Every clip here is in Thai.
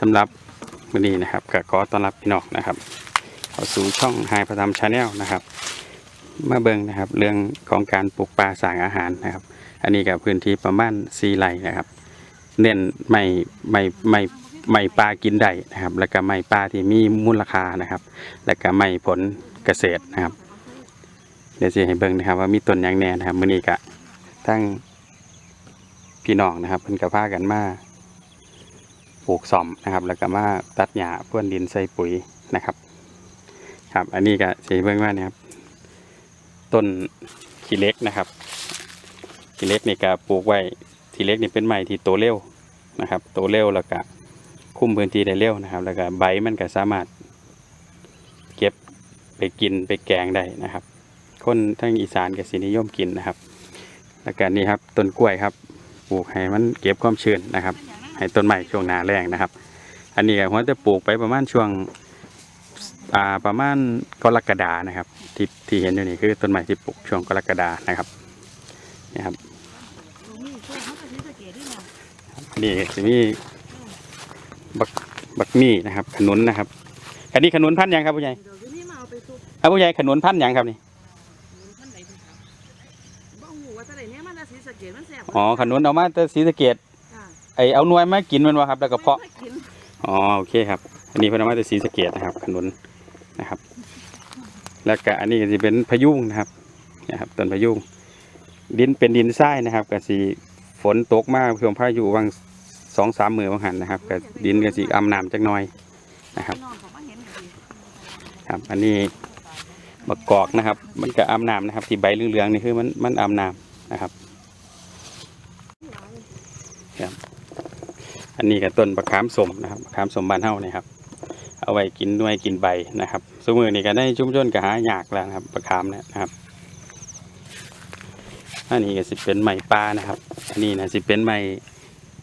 สำหรับวันนี้นะครับก็ขอต้อนรับพี่น้องนะครับเข้าสู่ช่องไฮประทำชาแนลนะครับมาเบิงนะครับเรื่องของการปลูกปลาสางอาหารนะครับ อันนี้กับพื้นที่ประมาณ4ไร่นะครับ เน้นไม่ไม่ไม่ไม่ปลากินได้นะครับ แล้วก็ไม่ปลาที่มีมูลค่านะครับ แล้วก็ไม่ผลเกษตรนะครับ เดี๋ยวสิให้เบิ่งนะครับ ว่ามีต้นยังแน่นะครับมื้อนี้ก็ทั้งพี่น้องนะครับเพิ่นก็พากันมา ลูกซ่อมนะครับ แล้วก็มาตัดหญ้าพ่นดินใส่ปุ๋ยนะครับ ครับ อันนี้ก็สิให้เบิ่งว่านะครับ ต้นขี้เล็กนะครับขี้เล็กนี่ก็ปลูกไว้ขี้เล็กนี่เป็นไม้ที่โตเร็วนะครับโตเร็วแล้วก็คุ้มพื้นที่ได้เร็วนะครับ แล้วก็ใบมันก็สามารถ เก็บไปกินไปแกงได้นะครับ คนทั้งอีสานก็สินิยมกินนะครับ แล้วก็นี่ครับต้นกล้วยครับปลูกให้มันเก็บความชื้นนะครับ ให้ต้นไม้ช่วงหนาแรงนะครับ อันนี้ก็หัวจะปลูกไปประมาณช่วงอ่าประมาณกรกฎานะครับ ที่ที่เห็นอยู่นี่คือต้นไม้ที่ปลูกช่วงกรกฎานะครับนี่ครับอันนี้จะมีบักบักมี่นะครับ ขนุนนะครับ อันนี้ขนุนพันธุ์หยังครับผู้ใหญ่เดี๋ยวอยู่นี่มาเอาไปซุปอะผู้ใหญ่ขนุนพันธุ์หยังครับนี่ท่านไหนเป็นครับบ้องหูว่าท่านไหนเนี่ยมันน่ะสีสะเกดมันแสบอ๋อขนุนเอามาแต่ศรีสะเกดค่ะไอเอาหน่วยมากินมันวะครับ แล้วก็เพาะไม่กินอ๋อโอเคครับ อันนี้เพนเอามาแต่ศรีสะเกดนะครับขนุนนะครับ แล้วก็อันนี้ก็จะเป็นพะยุงนะครับนะครับต้นพะยุงดินเป็นดินทรายนะครับก็สีฝนตกมากเพื่อพายุวังสองสามมือบางหันนะครับก็ดินก็สีอำน้ำจักหน่อยนะครับน้องเขามาเห็นก็ดีครับอันนี้มะกอกนะครับ มันก็อำน้ำนะครับที่ใบเหลืองๆนี่คือมันมันอำน้ำนะครับ อันนี้ก็ต้นมะขามสมนะครับมะขามสมบ้านเฮาเนี่ยครับเอาไว้กินด้วยกินใบนะครับสมือนี้ก็ได้ชุ่มชนก็หายากแล้วนะครับมะขามเนี่ยนะครับอันนี้ก็สิเป็นไม้ปลานะครับ อันนี้นะสิเป็นไม้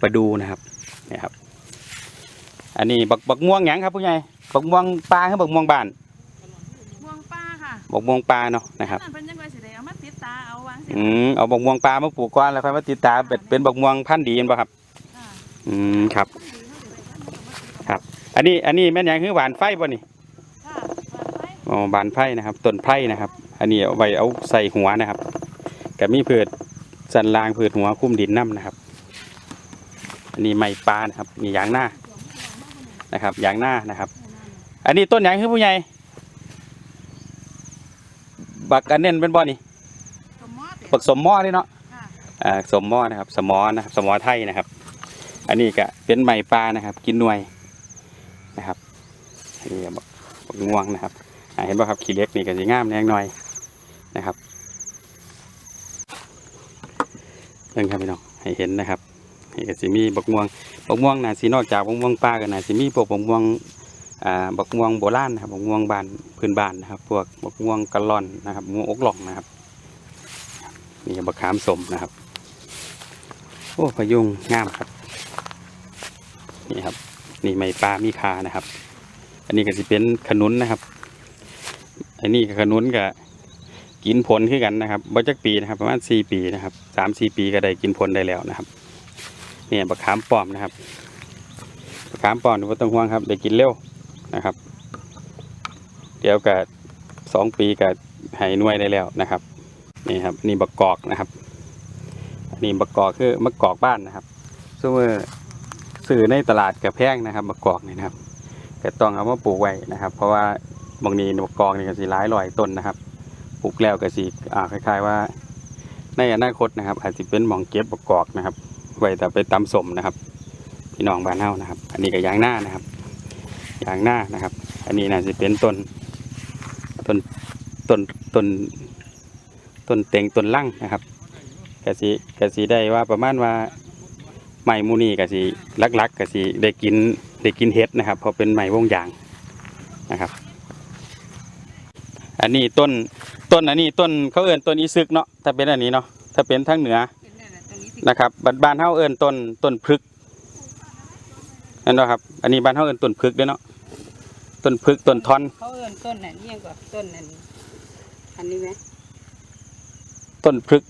ประดูนะครับเนี่ยครับ อันนี้บักบักม่วงหยังครับผู้ใหญ่บักม่วงปลาคือบักม่วงบ้านม่วงป้าค่ะบักม่วงปลาเนาะนะครับนั่นเป็นยังไงสิได้เอามาติดตาเอาวางสิอืมเอาบักม่วงปลามาปลูกก่อนแล้วค่อยมาติดตามเป็นเป็นบักม่วงพันธุ์ดีเห็นป่ะครับค่ะ อืมครับ ครับ อันนี้อันนี้แม่นหยังคือหวานไฟบ่นี่ค่ะวางไว้อ๋อบานไผ่นะครับต้นไผ่นะครับ อันนี้เอาไว้เอาใส่หัวนะครับกับมีพืชสันลางพืชหัวคุ้มดินน้ำนะครับ อันนี้ไม้ปลานะครับนี่ยางหน้านะครับยางหน้านะครับ อันนี้ต้นหยางคือผู้ใหญ่บักอันเน้นเป็นบ่อนี่สมมติบักสมหม้อนี่เนาะค่ะอ่าสมหม้อนะครับ สมอนะครับสมอไทยนะครับ อันนี้ก็เป็นไม้ปลานะครับ กินหน่วยนะครับนนี้ก็บักบักง่วงนะครับเห็นป่ะครับขี้เล็กนี่ก็จะงามแน่หน่อยนะครับเรื่องครับพี่น้องให้เห็นนะครับนี่ก็จะมีบักม่วงบักม่วงน่าสีนอกจากบักม่วงปลาก็น่าสิมีพวกบักม่วงอ่าบักม่วงโบราณนะครับบักม่วงบานพื้นบ้านนะครับ พวกบักม่วงกะล่อนนะครับบกม่วงอกหลองนะครับนี่บักขามสมนะครับ โอ้พยุงงามครับ นี่ครับ นี่ไม้ปลามีคานะครับ อันนี้ก็สิเป็นขนุนนะครับ อันนี้ก็ขนุนก็กินผลคือกันนะครับบ่จักปีนะครับ ประมาณสี่ปีนะครับสามสี่ปีก็ได้กินผลได้แล้วนะครับเนี่ยบักขามป้อมนะครับบักขามป้อมนี่บ่ต้องห่วงครับได้กินเร็วนะครับ เดี๋ยวก็สองปีก็ให้น่วยได้แล้วนะครับนี่ครับนี่บักกอกนะครับนี่มะกกอกคือมะกอกบ้านนะครับซึ่งว่า ซื้อในตลาดกับแพงนะครับมะกอกนี่นะครับแต่ต้องเอามาปลูกไว้นะครับ เพราะว่าบางนี้มะกอกนี่ก็สีหลายร้อยต้นนะครับปลูกแล้วก็สี่คล้าย ๆว่า ในอนาคตนะครับ อาจจะเป็นหมองเก็บมะกอกนะครับ ไว้แต่ไปตำสมนะครับพี่น้องบ้านเฮานะครับ อันนี้ก็ยางหน้านะครับยางหน้านะครับ อันนี้น่าจะเป็นต้นต้นต้นต้นต้นเต็งต้นลั่งนะครับกะสิกะสิได้ว่าประมาณว่า ไม้หมูนี่กะสิลักๆกะสิได้กินได้กินเห็ดนะครับเพราะเป็นไม้วงยางนะครับ อันนี้ต้นต้นอันนี้ต้นเขาเอิ้นต้นอีซึกเนาะถ้าเป็นอันนี้เนาะถ้าเป็นทางเหนือเป็นนั่นแหละตรงนี้สินะครับบ้านบ้านเฮาเอิ้นต้นต้นพฤกษ์นั่นเนาะครับ อันนี้บ้านเฮาเอิ้นต้นพฤกษ์เด้อเนาะต้นพฤกษ์ต้นทอนเขาเอิ้นต้นนั่นเอียงกว่าต้นนั่นอันนี้ไหมต้นพฤกษ์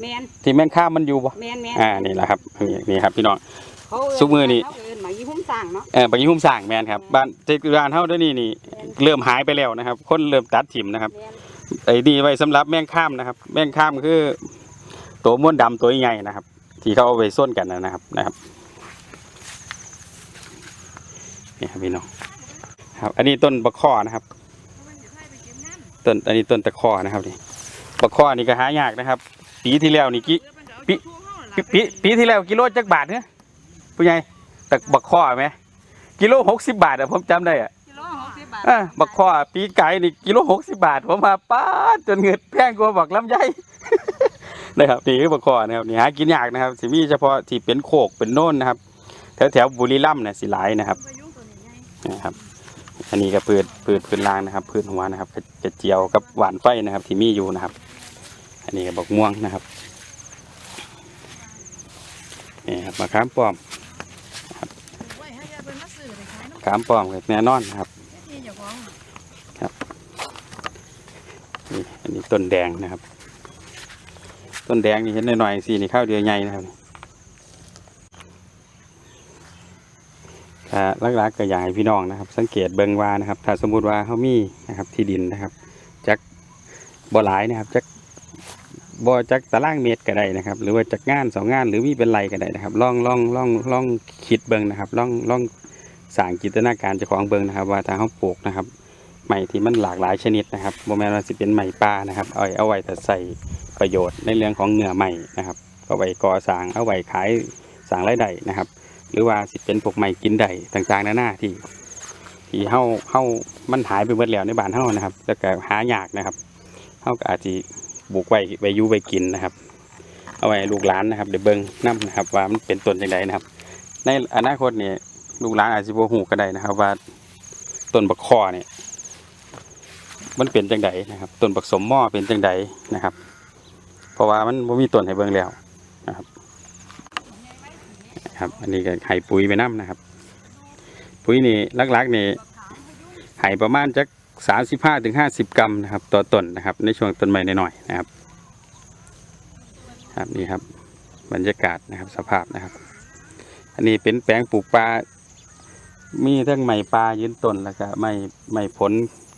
แมนที่แม่นข้ามมันอยู่บ่แมนแมนอ่านี่แหละครับนี่นี่ครับพี่น้อง เขาเอิ้ซุมื้อนี่เขาเอิ้นหมากยี่หุ้มสร้างเนาะ เออบางยี่หุ้มสร้างแมนครับบ้านที่บ้านเฮาเดี๋ยวนี้นี่เริ่มหายไปแล้วนะครับ คนเริ่มตัดถิ่มนะครับ แม่นไอ้นี่ไว้สำหรับแมงข้ามนะครับ แมงข้ามคือ ตัวม้วนดำตัวใหญ่นะครับ ที่เขาเอาไปส้นกันนะครับนะครับนี่ครับพี่น้องครับ อันนี้ต้นบะข้อนะครับ ต้นอันนี้ต้นตะข้อนะครับนี่บะข้อนี่ก็หายากนะครับ ปีที่แล้วนี่กิปีปีปีปีที่แล้วกิโลจักบาทเนี่ยผู้ใหญ่แต่บักข้อไหมกิโลหกสิบบาทอะผมจำได้อะกิโลหกสิบบาทอะบักข้อปีไก่นี่กิโลหกสิบบาทผมมาป้าดจนเงินแพงกว่าบักลำไยนะครับนี่คือบักข้อนะครับนี่หากินยากนะครับสิมีเฉพาะที่เป็นโคกเป็นโน่นนะครับ แถวแถวๆบุรีรัมย์เนี่ยสิหลายนะครับนะครับ อันนี้ก็พืชพืชพื้นล่างนะครับพืชหัวนะครับกระกระเจียวกับหวานไฟนะครับ ที่มีอยู่นะครับ อันนี้บักม่วงนะครับนี่ครับมะขามป้อมข้ามป้อมก็แน่นอนนะครับที่เจ้าของนี่อันนี้ต้นแดงนะครับ ต้นแดงนี่เห็นหน่อยๆสินี่ข้าวเดือยใหญ่นะครับถ้าลักๆก็อยากให้พี่น้องนะครับ สังเกตเบิงว่านะครับ ถ้าสมมุติว่าเขามีนะครับที่ดินนะครับจักบ่หลายนะครับจัก บ่จักตารางเมตรก็ได้นะครับ หรือว่าจักงานสองงานหรือมีเป็นไรก็ได้นะครับลองลองลองลองคิดเบิงนะครับลองลองสร้างจินตนาการเจ้าของเบิงนะครับ ว่าถ้าเขาปลูกนะครับไม้ที่มันหลากหลายชนิดนะครับโมแมนว่าสิเป็นไม้ป่านะครับเอาไว้เอาไว้แต่ใส่ประโยชน์ในเรื่องของเนื้อไม้นะครับเอาไว้ก่อสร้างเอาไว้ขายสร้างรายได้นะครับ หรือว่าสิเป็นพวกไม้กินได้ต่างๆนานาที่ที่เฮาเฮามันหายไปหมดแล้วในบ้านเฮานะครับแล้วก็หายากนะครับเฮาก็อาจจะ ปลูกไว้ไว้ยูไว้กินนะครับ เอาไว้ลูกหลานนะครับเดี๋ยวเบิ่งนํนะครับ ว่ามันเป็นต้นจังไดนะครับ ในอนาคตเนี่ยลูกหลานอาจจะบ่ฮู้ก็ได้นะครับ ว่าต้นบักข้อเนี่ยมันเป็นจังใดนะครับต้นบักสมหม้อเป็นจังใดนะครับ เพราะว่ามันบ่มีต้นให้เบิ่งแล้วนะครับครับอันนี้ก็ให้ปุ๋ยไปน้ำนะครับ ปุ๋ยนี่ลักๆนี่ให้ประมาณจัก สามสิบห้าถึงห้าสิบกรัมนะครับ ต่อต้นนะครับ ในช่วงต้นใหม่หน่อยๆนะครับ ครับนี่ครับบรรยากาศนะครับสภาพนะครับ อันนี้เป็นแปลงปลูกปลา มีทั้งไม้ปลายืนต้นแล้วก็ไม้ไม้ผล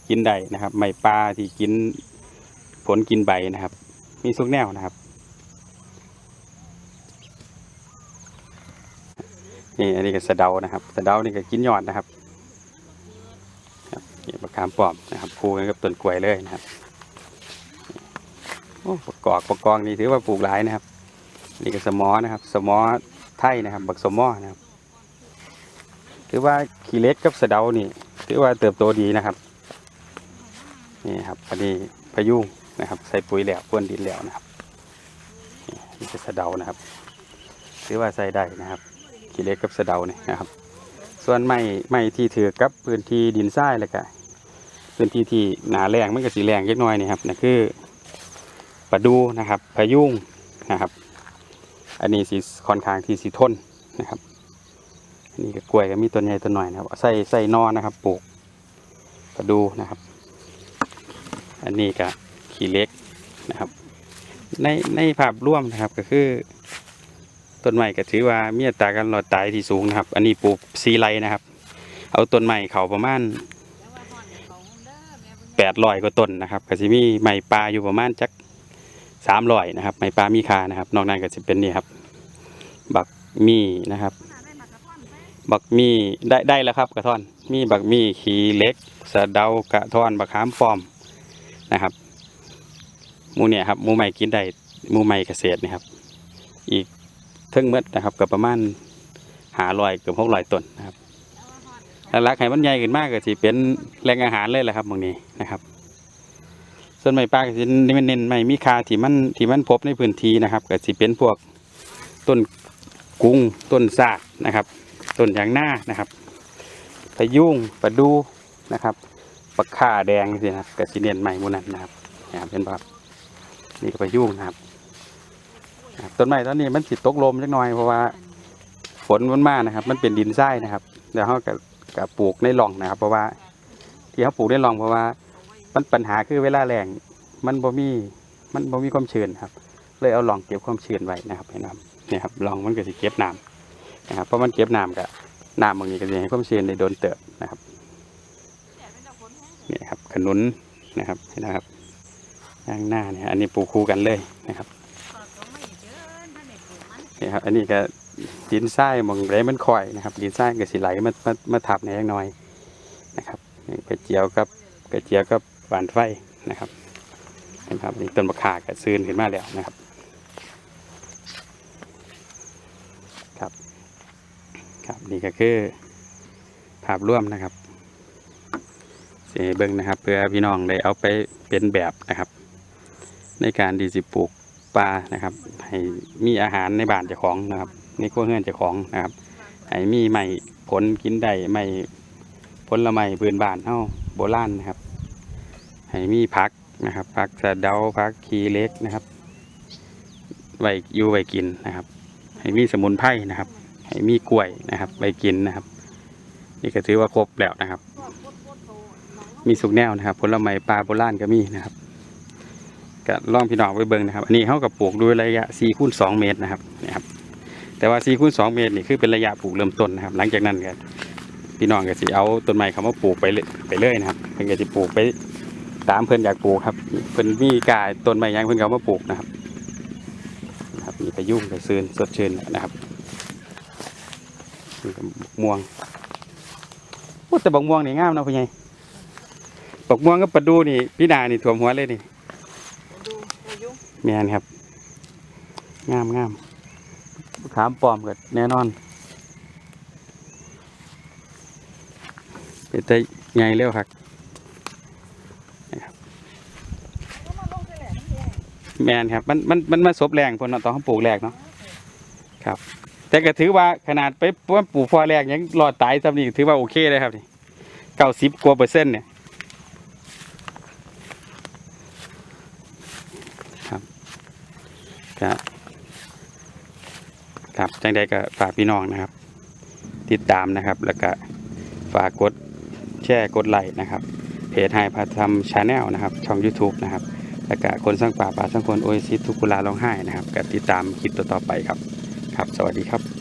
กินได้นะครับไม่ปลาที่กินผลกินใบนะครับ มีทุกแนวนะครับนี่อันนี้ก็สะเดานะครับสะเดานี่ก็กินยอดนะครับ นี่มะขามป้อมนะครับคู่กันกับต้นกล้วยเลยนะครับโอ้ประกอบประกองนี่ถือว่าปลูกหลายนะครับ นี่ก็สมอนะครับ สมอไทยนะครับ บักสมอนะครับ ถือว่าขี้เล็กกับสะเดานี่ ถือว่าเติบโตดีนะครับ นี่ครับอันนี้พายุนะครับ ใส่ปุ๋ยแล้วพ่นดินแล้วนะครับนี่นี่คือสะเดานะครับ ถือว่าใส่ได้นะครับขี้เล็กกับสะเดาเนี่ยนะครับ ส่วนไม้ไม้ที่ถือกับพื้นที่ดินทรายแล้วก็พื้นที่ที่หนาแรงมันก็สีแรงเล็กน้อยนี่ครับนั่นคือประดูนะครับพายุงนะครับ อันนี้สีค่อนข้างที่สีทนนะครับอันนี้ก็กล้วยก็มีต้นใหญ่ต้นหน่อยนะครับใส่ใส่นอนะครับปลูกประดูนะครับ อันนี้ก็ขี้เล็กนะครับ ในในภาพร่วมนะครับก็คือ ต้นไม้ก็ถือว่ามีอัตราการหลอดตายที่สูงนะครับ อันนี้ปลูกซีไรนะครับ เอาต้นไม้เขาประมาณแปดร้อยกว่าต้นนะครับก็จะมีไม้ปลาอยู่ประมาณจักสามร้อยนะครับไม้ปลามีคานะครับ นอกนั้นก็จะเป็นนี่ครับ บักมีนะครับบักมีได้ได้แล้วครับกระท่อน มีบักมีขีเล็กสะเดากระท่อนบักขามป้อมนะครับมูเนี่ยครับมูใหม่กินได้มูใหม่เกษตรนะครับ อีก เท่งเมดนะครับกับประมาณหาลอยเกือบหกลอยต้นนะครับแล้วรักให้มันใหญ่ขึ้นมากก็สิเป็นแหล่งอาหารเลยแหละครับบางนี้นะครับ ส่วนไม้ป่าก็สินี่มันเน้นไม้มีคาที่มันที่มันพบในพื้นที่นะครับก็สิเป็นพวกต้นกุ้งต้นซากนะครับต้นยางหน้านะครับพยุงประดูนะครับปักข่าแดงสินะครับกระสีเนียนใหม่มูนันนะครับนะครับเป็นแบบนี่ก็ไปยุ่งนะครับ ต้นไม้ต้นนี้มันสิตกลมจักหน่อยเพราะว่าฝนมันมานะครับ มันเป็นดินทรายนะครับเดี๋ยวเขากับกับปลูกในร่องนะครับ เพราะว่า ที่เขาปลูกในร่องเพราะว่า มันปัญหาคือเวลาแรงมันบ่มีมันบ่มีความชื้นครับ เลยเอาร่องเก็บความชื้นไว้นะครับให้น้ำนี่ครับร่องมันก็สิเก็บน้ำนะครับเพราะมันเก็บน้ำกับน้ำบางนี้ก็จะให้ความชื้นได้โดนเติบนะครับนี่ครับขนุนนะครับเห็นะครับย่างหน้าเนี่ยอันนี้ปลูกคู่กันเลยนะครับ นี่ครับอันนี้ก็ดินทรายมองไรมันคอยนะครับ ดินทรายก็สิไหลมามามาทับในยังน้อยนะครับกระเจียวกับกระเจียวกับหวานไฟนะครับเห็นะครับนี่ต้นมะขากระซื้นขึ้นมาแล้วนะครับครับครับนี่ก็คือภาพร่วมนะครับเสเบิ้งนะครับ เพื่อพี่น้องได้เอาไปเป็นแบบนะครับ ในการดีสิปลูก ปลานะครับให้มีอาหารในบ้านเจ้าของนะครับในครัวเรือนเจ้าของนะครับให้มีไม้ผลกินได้ไม้ผลละไม้พื้นบ้านเฮาโบราณนะครับให้มีผักนะครับผักสะเดาผักขีเล็กนะครับไว้อยู่ไว้กินนะครับ ให้มีสมุนไพรนะครับ ให้มีกล้วยนะครับไปกินนะครับ นี่ก็ถือว่าครบแล้วนะครับ มีสุกแนวนะครับผลไม้ปลาโบราณก็มีนะครับ ก็ลองพี่น้องไปเบิ่งนะครับ อันนี้เขากับปลูกด้วยระยะ4คูณ2เมตรนะครับนี่ครับ แต่ว่า4คูณ2เมตรนี่คือเป็นระยะปลูกเริ่มต้นนะครับ หลังจากนั้นก็พี่น้องก็สิเอาต้นไม้เขามาปลูกไปเลยไปเลยนะครับ เพิ่นก็สิปลูกไปตามเพิ่นอยากปลูกครับ เพิ่นมีกายต้นไม้ยังเพิ่นเอามาปลูกนะครับนะครับมีไปยุ่งไปซื้นสดชื่นนะครับนี่ก็บักม่วงโอ้แต่บักม่วงนี่งามเนาะพี่ใหญ่บักม่วงกับปลาดูนี่พี่นานี่ถ่วมหัวเลยนี่ แมนครับ งามงามขามปลอมก็แน่นอน เป็นแต่ใหญ่เร็วครับ แมนครับ มันมันมันมาซบแรงพนเนาะตอนเขาปลูกแรกเนาะครับ แต่ก็ถือว่าขนาดไปว่าปลูกพอแรกยังรอดตายซ้ำนี่ถือว่าโอเคเลยครับนี่เก้าสิบกว่าเปอร์เซ็นต์เนี่ย ครับครับครับจังใดก็ฝากพี่น้องนะครับ ติดตามนะครับ แล้วก็ฝากกดแชร์กดไลค์นะครับ เพจไฮพาธรรมชาแนลนะครับ ช่อง YouTube นะครับแล้วก็คนสร้างป่าป่าสร้างคนโอเอซิสทุกกุลาร้องไห้นะครับก็ติดตามคลิปต่อๆไปครับ ครับ สวัสดีครับ